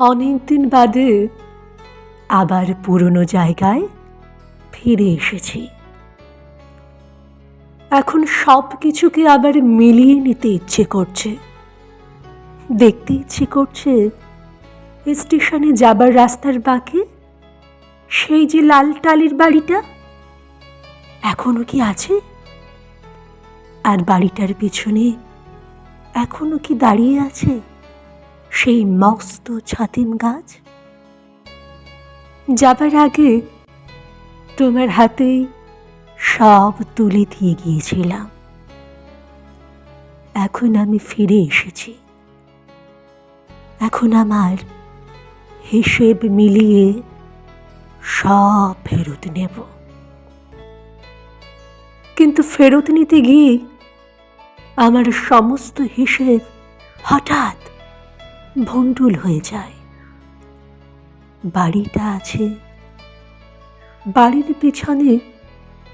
অনেকদিন বাদে আবার পুরনো জায়গায় ফিরে এসেছি। এখন সব কিছুকে আবার মিলিয়ে নিতে ইচ্ছে করছে। দেখতে ইচ্ছে করছে স্টেশনে যাবার রাস্তার বাঁকে সেই যে লাল টালির বাড়িটা এখনও কি আছে? আর বাড়িটার পিছনে এখনও কি দাঁড়িয়ে আছে? সেই মস্ত ছাতিম গাছ? যাবার আগে তোমার হাতে সব তুলে দিয়ে গিয়েছিলাম। এখন আমি ফিরে এসেছি। এখন আমার হিসেব মিলিয়ে সব ফেরত নেব। কিন্তু ফেরত নিতে গিয়ে আমার সমস্ত হিসেব হঠাৎ ভণ্ডুল হয়ে যায়। বাড়িটা আছে। বাড়ির পিছনে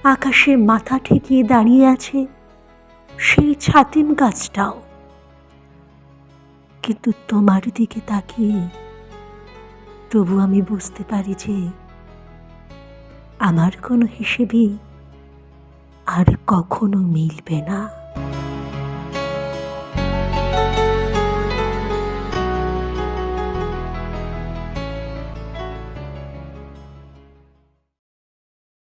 আকাশে মাথা ঠেকিয়ে দাঁড়িয়ে আছে সেই ছাতিম গাছটাও। কিন্তু তোমার দিকে তাকিয়ে তবু আমি বুঝতে পারি যে আমার কোনো হিসেবেই আর কখনো মিলবে না।